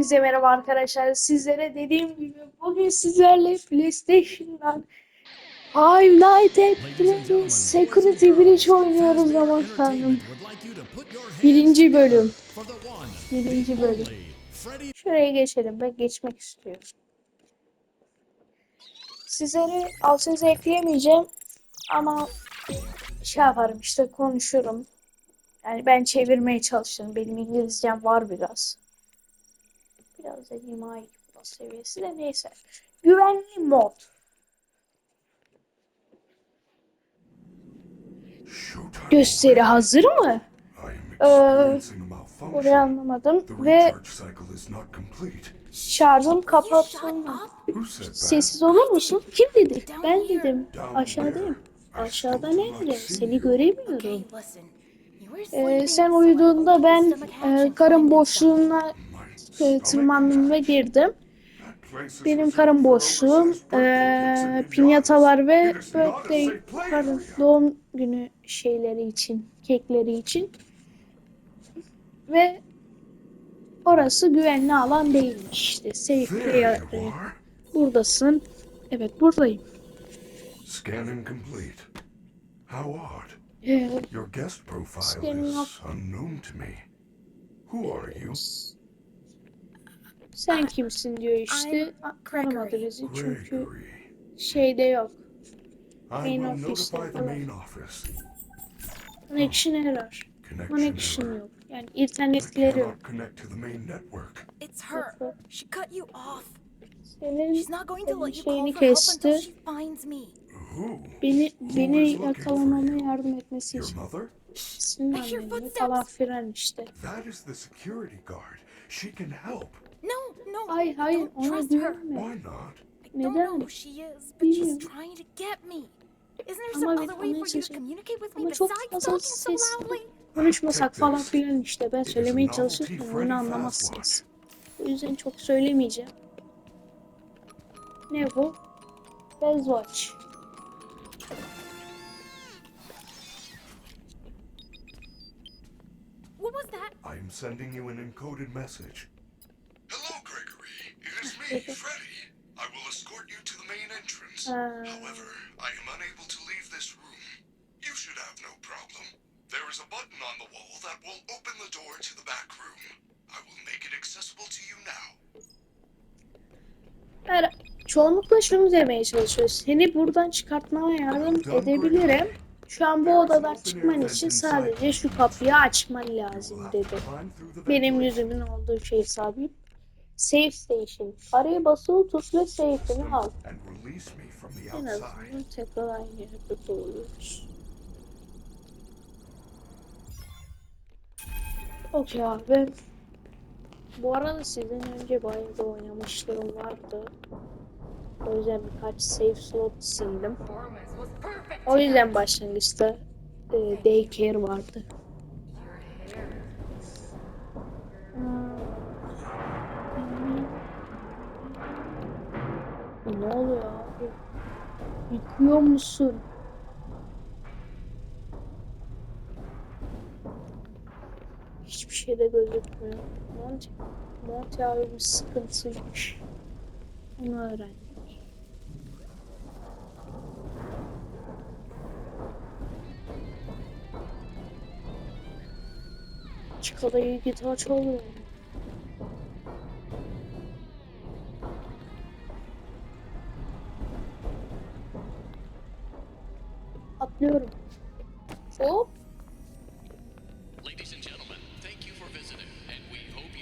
Hepinize merhaba arkadaşlar. Sizlere dediğim gibi bugün sizlerle PlayStation'dan Five Nights at Freddy's Security Breach oynuyoruz ama tanrım. Birinci bölüm. Birinci bölüm. Şuraya geçelim. Ben geçmek istiyorum. Sizleri altınıza ekleyemeyeceğim ama şey yaparım işte konuşurum. Yani ben çevirmeye çalışırım. Benim İngilizcem var biraz. Biraz dediğim ay plus seviyesi de neyse. Güvenli mod. Gösteri hazır mı? Ee, Orayı anlamadım ve şarjım kapatıldı. Sessiz olur musun? Kim dedi? Ben dedim. Aşağıdayım. Aşağıda nerede? Seni göremiyorum. Ee, sen uyuduğunda ben e, karın boşluğuna e, tırmandım ve girdim. Benim karın boşluğum e, pinyatalar ve birthday pardon, doğum günü şeyleri için, kekleri için. Ve orası güvenli alan değilmiş işte. Safe area. Buradasın. Evet buradayım. Scanning complete. How odd. Ee, Your guest profile is unknown to me. Who are you? Sen kimsin diyor işte. I'm A- Tanımadı Gregory. bizi çünkü şeyde yok. Main will office notify the falan. Connection error. Connection yok. Yani internetleri yok. It's her. She cut you off. Senin şeyini kesti. Beni beni yakalamama yardım etmesi için. hear anneni falan filan işte. That is the security guard. She can help. No. Hayır hayır don't ona trust her. güvenme. Why not? I don't Neden? know who she is, but she's Bilmiyorum. trying to get me. Isn't there some other way onun for you to communicate with me Ama çok besides fazla talking so ses loudly? konuşmasak falan filan işte. Ben söylemeye çalışırken Fazbear. anlamazsınız. O yüzden çok söylemeyeceğim. Ne bu? Bezwatch. What was that? I am sending you an encoded message. Hello, Gregory. It is me, Freddy. I will escort you to the main entrance. Uh. However, I am unable to leave this room. You should have no problem. There is a button on the wall that will open the door to the back room. I will make it accessible to you now. Her, çoğunlukla şunu demeye çalışıyoruz. Seni buradan çıkartmana yardım edebilirim. Şu an bu odadan çıkman için sadece şu kapıyı açman lazım dedi. Benim yüzümün olduğu şey sabit. Save station. Araya basılı tut ve safe'ini al. En azından tekrar aynı yerde doğuyoruz. Okey abi. Bu arada sizden önce bayağı da oynamışlığım vardı. O yüzden birkaç save slot sildim. O yüzden başlangıçta e, daycare vardı. Ne oluyor abi? Yıkıyor musun? Hiçbir şey de gözükmüyor. Monty, Monty abi bir sıkıntıymış. Onu öğrendik. Çıkada iyi gitar çalıyor. Hope you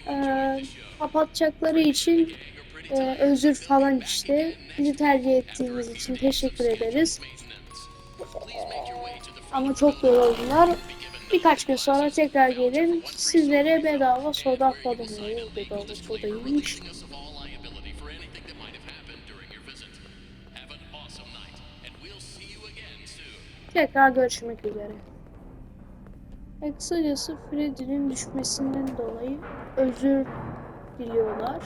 Ee, kapatacakları için e, özür falan işte. Bizi tercih ettiğiniz için teşekkür ederiz. Ama çok yoruldular. Birkaç gün sonra tekrar gelin. Sizlere bedava soda. Oo, Bedava soda Tekrar görüşmek üzere. E, kısacası Freddy'nin düşmesinden dolayı özür diliyorlar.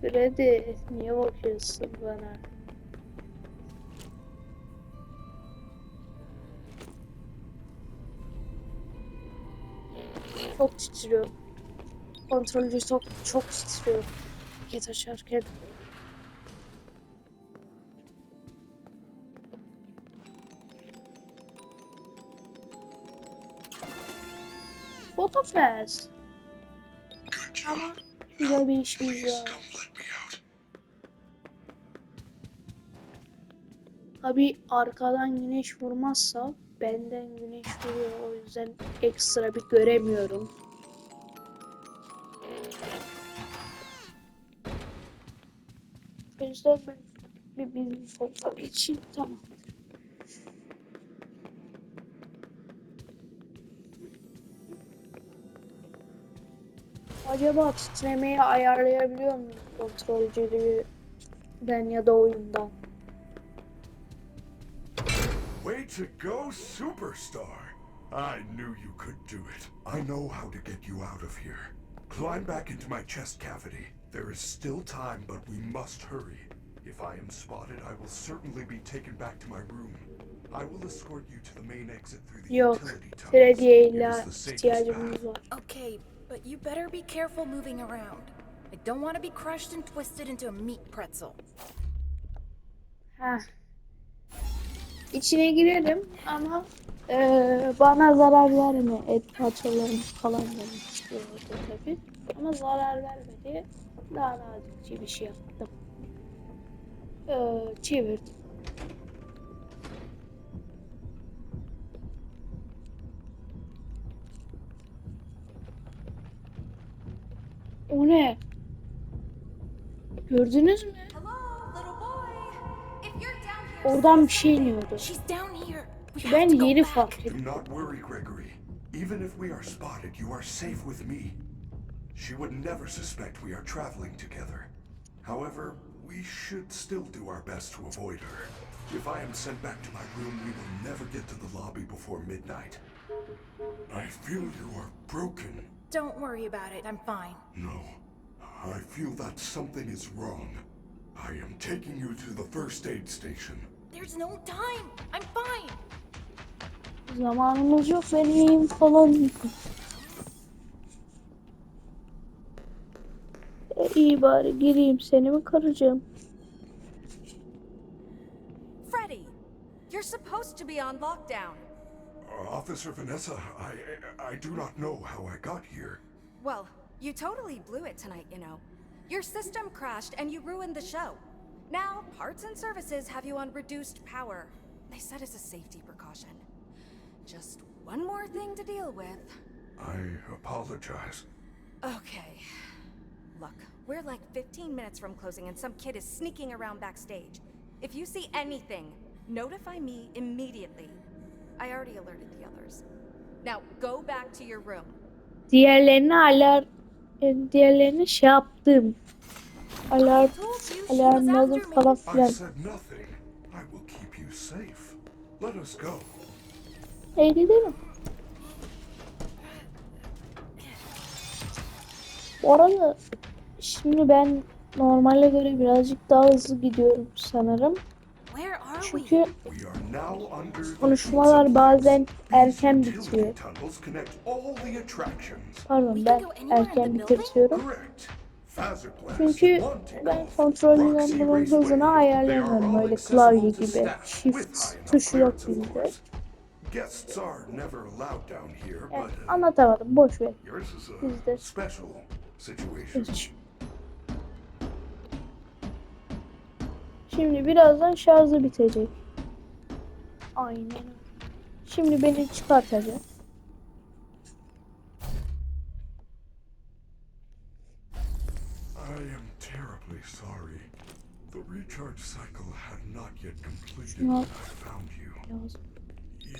Freddy niye bakıyorsun bana? Çok titriyor. Kontrolcü çok, çok titriyor. Paket açarken. Job. Ama güzel bir işimiz var. Tabi arkadan güneş vurmazsa benden güneş vuruyor. O yüzden ekstra bir göremiyorum. O yüzden ben bir bir fotoğraf geçeyim. Tamam. Acaba titremeyi ayarlayabiliyor muyum kontrolcülüğü ben ya da oyundan? Way to go, superstar! I knew you could do it. I know how to get you out of here. Climb back into my chest cavity. There is still time, but we must hurry. If I am spotted, I will certainly be taken back to my room. I will escort you to the main exit through the Yok. utility tunnels. Freddy'ye It illa is the safest ihtiyacımız path. var. Okay, but you better be careful moving around. I don't want to be crushed and twisted into a meat pretzel. Heh. İçine girerim ama eee, bana zarar verme et parçalarını falan istiyordu tabi. Ama zarar vermedi. Daha nazikçe bir şey yaptım. Eee, çevirdim. O ne? Gördünüz mü? Oradan bir şey iniyordu. She's down here. We have Ben to go fark ettim. Do not worry, Gregory. Even if we are spotted, you are safe with me. She would never suspect we are traveling together. However, we should still do our best to avoid her. If I am sent back to my room, we will never get to the lobby before midnight. I feel you are broken. Don't worry about it. I'm fine. No, I feel that something is wrong. I am taking you to the first aid station. There's no time. I'm fine. Zamanımız yok ben falan. E, iyi bari gireyim seni mi karacağım? Freddy, you're supposed to be on lockdown. Uh, Officer Vanessa, I I do not know how I got here. Well, you totally blew it tonight, you know. Your system crashed and you ruined the show. Now, parts and services have you on reduced power. They said it's a safety precaution. Just one more thing to deal with. I apologize. Okay. Look, we're like 15 minutes from closing and some kid is sneaking around backstage. If you see anything, notify me immediately. I already alerted the others. Now, go back to your room. Diğerlerini alar e, diğerlerini şey yaptım. Alarm alarmladım falan filan. E gidelim. Bu arada şimdi ben normale göre birazcık daha hızlı gidiyorum sanırım. Çünkü konuşmalar bazen erken bitiyor. Pardon ben erken. Fazerblast, Çünkü ben kontrolünün hızını ayarlayamıyorum accessible klavye gibi. Shift tuşu yok bizde. Yani uh, anlatamadım boş ver. Bizde. a special situation. Hiç. Şimdi birazdan şarjı bitecek. Aynen. Şimdi beni çıkartacak. I am terribly sorry. The recharge cycle had not yet completed when I found you.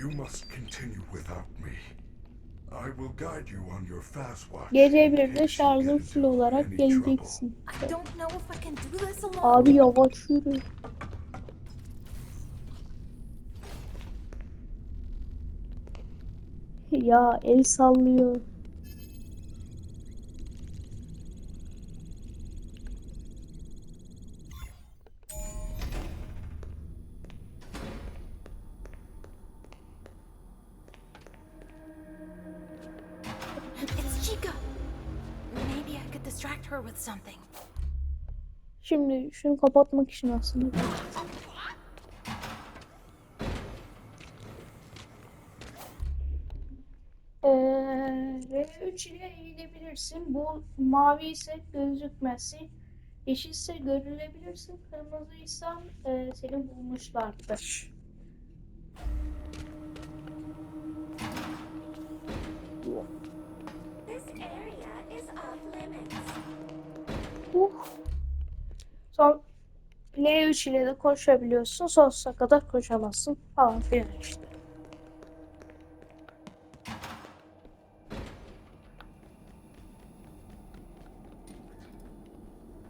You must continue without me. Gece case you şarjın full olarak geleceksin. I don't know if I can do this alone. Abi yavaş yürü. Ya el sallıyor. It's distract her with something. Şimdi şunu kapatmak için aslında. Ee, R3 ile eğilebilirsin. Bu mavi ise gözükmezsin. Yeşilse görülebilirsin. Kırmızıysan e, seni bulmuşlardır. L3 ile de koşabiliyorsun. Sonsuza kadar koşamazsın falan filan işte.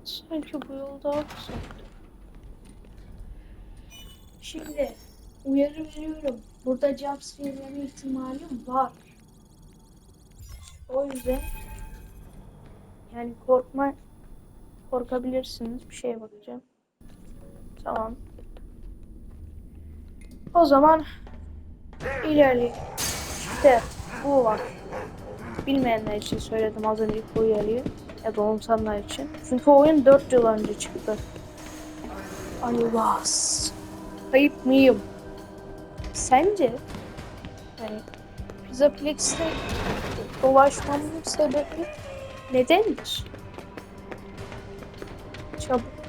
Sanki bu yol daha kısa. Şimdi uyarı veriyorum. Burada jump scare'leme ihtimalim var. O yüzden yani korkma korkabilirsiniz. Bir şeye bakacağım. Tamam. O zaman ilerleyelim. İşte bu var. Bilmeyenler için söyledim az önce bu uyarıyı. Ya da unutanlar için. Çünkü oyun 4 yıl önce çıktı. Ayvaz. Kayıp mıyım? Sence? Yani Pizzaplex'te dolaşmamın sebebi nedendir?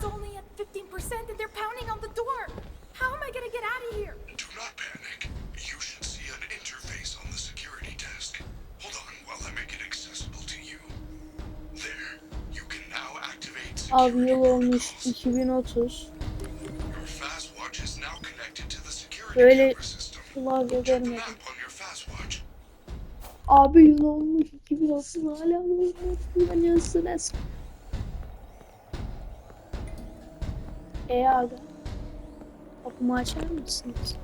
The power's only at 15% and they're pounding on the door! How am I gonna get out of here? Do not panic. You should see an interface on the security desk. Hold on while I make it accessible to you. There, you can now activate Abi security yıl olmuş protocols. 2030. Your fast watch is now connected to the security Böyle camera system. klavye Check the görmedim. map on your fast watch. Abi yıl olmuş 2030 hala bunu kullanıyorsunuz. E abi. Kapımı açar mısınız?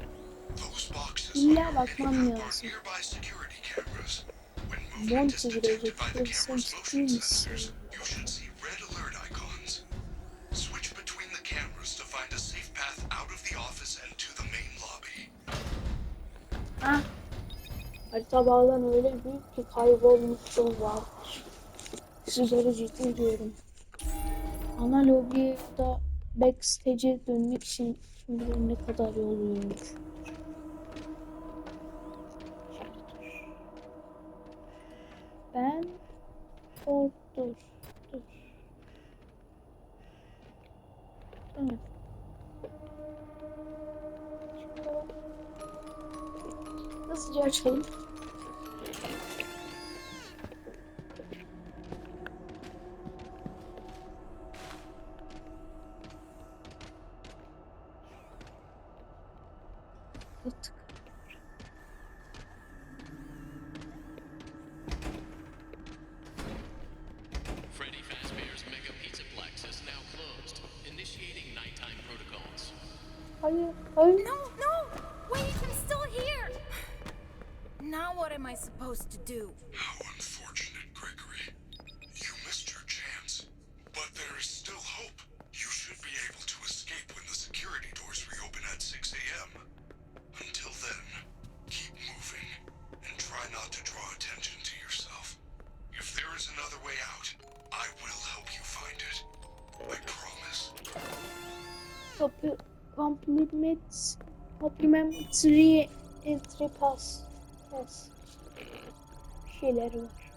İlla bakmam lazım. Monty girecek. camera's ciddi misin? Ha? Harita bağlan öyle büyük ki kaybolmuşluğum vardır. Sizlere ciddi diyorum. Ana lobby'de backstage'e dönmek için kim ne kadar yol yürümüş. Ben Or dur. Dur. Dur. Hızlıca açalım. What am I supposed to do? How unfortunate, Gregory. You missed your chance. But there is still hope. You should be able to escape when the security doors reopen at 6 a.m. Until then, keep moving and try not to draw attention to yourself. If there is another way out, I will help you find it. I promise. Kapı compliment complimentary entry pass. Yes. Şeyler var.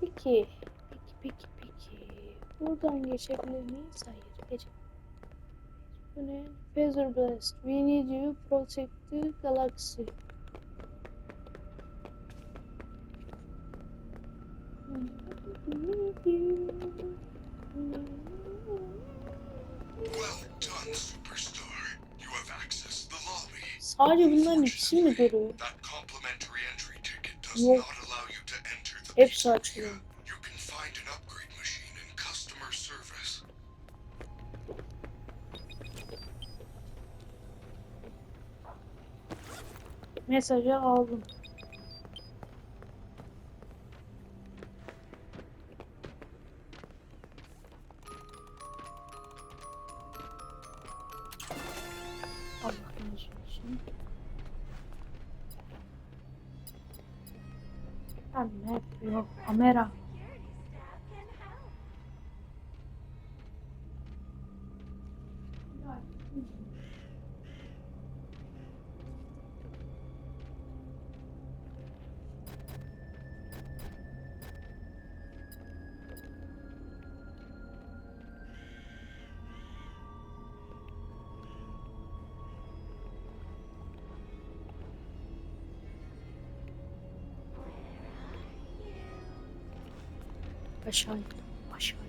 Peki. Peki peki peki. Buradan geçebilir miyiz? Hayır. Geç. Bu ne? Feather Blast. We need you protect the galaxy. Well done, Sadece bunların ikisi mi does Yok. Hepsi pizzeria. açıyor. You razı olsun. Ben ne Kamera. Aşağıya. Aşağıya.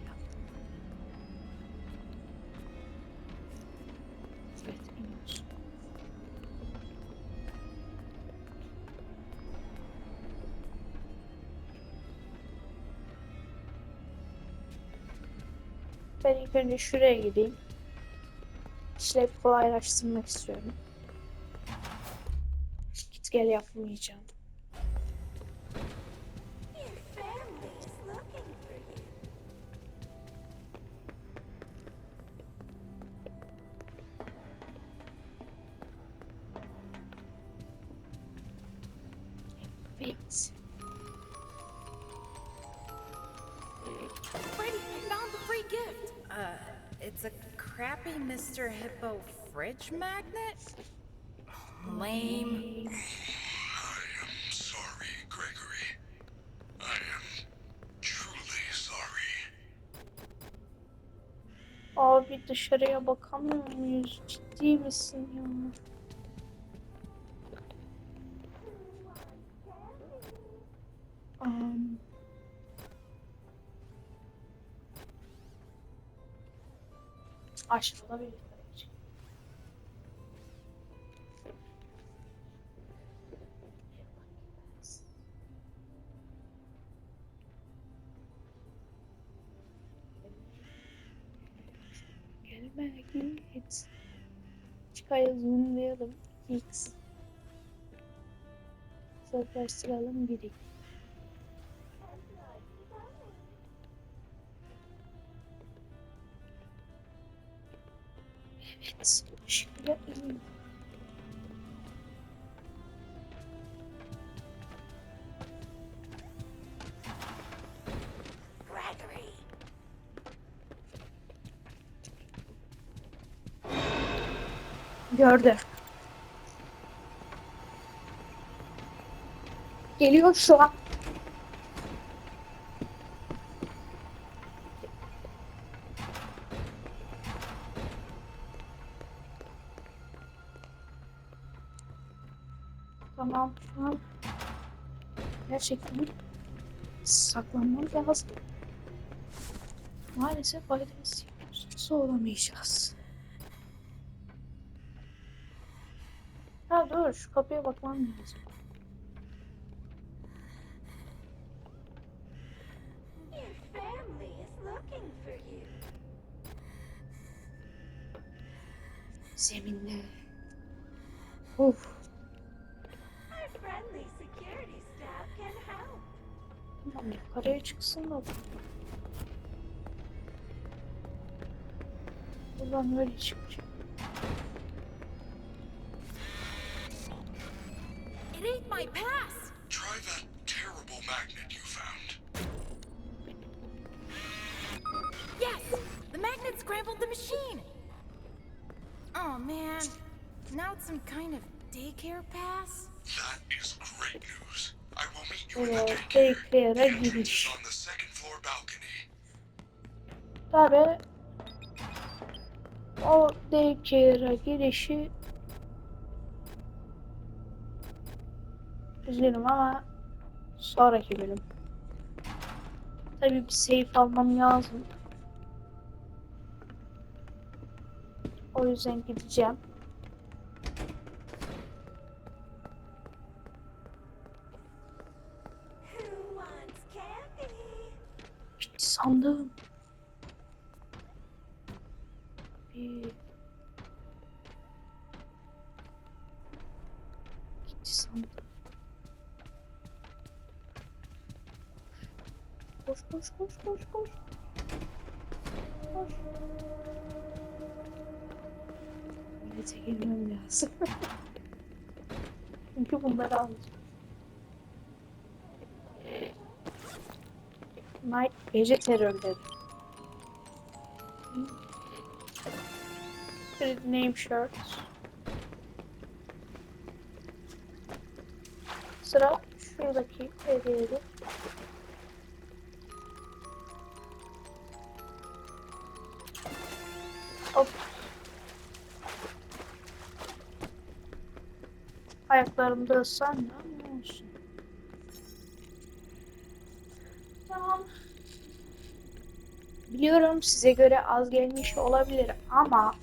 Evet, iniyoruz. Ben ilk önce şuraya gideyim. İşleri kolaylaştırmak istiyorum. Git gel yapmayacağım. Evet. Freddy, I found the free gift. Uh, it's a crappy Mr. Hippo fridge magnet? Lame. I am sorry, Gregory. I am truly sorry. Abi dışarıya bakamıyor muyuz? Ciddi misin ya? Aşağıda bir Gelme git. Çıkaya zoomlayalım. X. Uzaklaştıralım biri. Gördü. Geliyor şu an. Tamam şu an gerçekten saklanmam lazım. Maalesef faydamız olamayacağız. Ha dur şu kapıya bakmam lazım. Zeminde. Of. Tamam yukarıya çıksın da. Buradan öyle çıkacak. It my pass. Try that terrible magnet you found. Yes, the magnet scrambled the machine. Oh man, now it's some kind of daycare pass. That is great news. I will meet you in the Evet, daycare. daycare'a The entrance is on the second floor balcony. Tabi o daycare'a girişi Üzgünüm ama sonraki bölüm. Tabii bir save almam lazım. O yüzden gideceğim. Sandığım. Koş koş koş koş koş. Millete girmem lazım. Çünkü bunları alacağım. Night gece terörleri. Name shirt. Sıra şuradaki hediyeli. Ayaklarımda ıslan da ne olsun. Tamam. Biliyorum size göre az gelmiş olabilir ama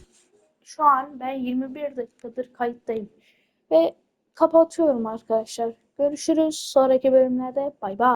şu an ben 21 dakikadır kayıttayım. Ve kapatıyorum arkadaşlar. Görüşürüz sonraki bölümlerde. Bay bay.